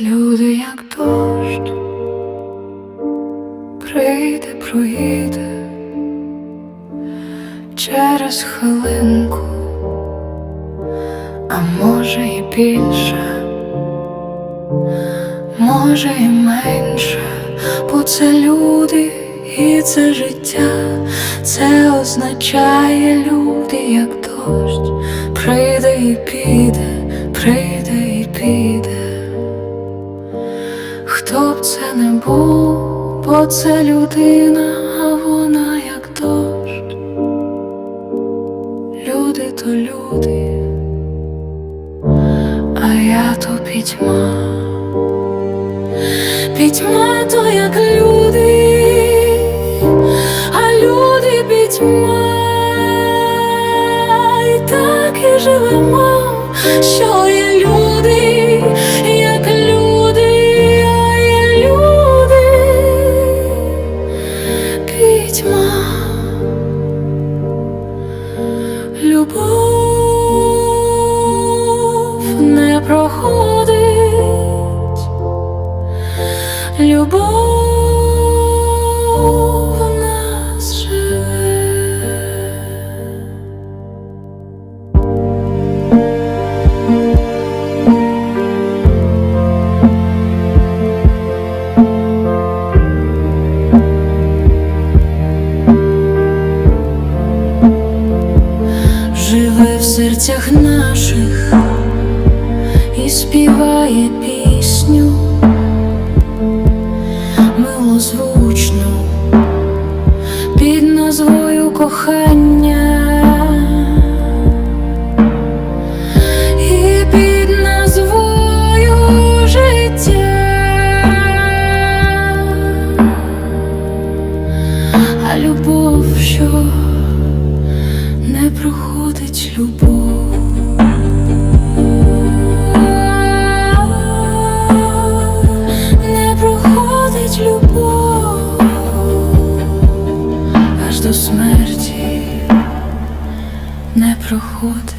Люди, як дощ, прийде, проїде. Через хвилинку, а може і більше, може і менше, бо це люди і це життя, це означає люди, як дощ, прийде і піде, прийде Хто б це не був, бо це людина, а вона як дощ. Люди то люди, а я то пітьма. Пітьма то як люди, а люди пітьма. І так і живемо, любов не проходить, любов серцях наших і співає пісню. Милозвучну під назвою кохання. Любов, що не проходить любов. Не проходить любов аж до смерті не проходить.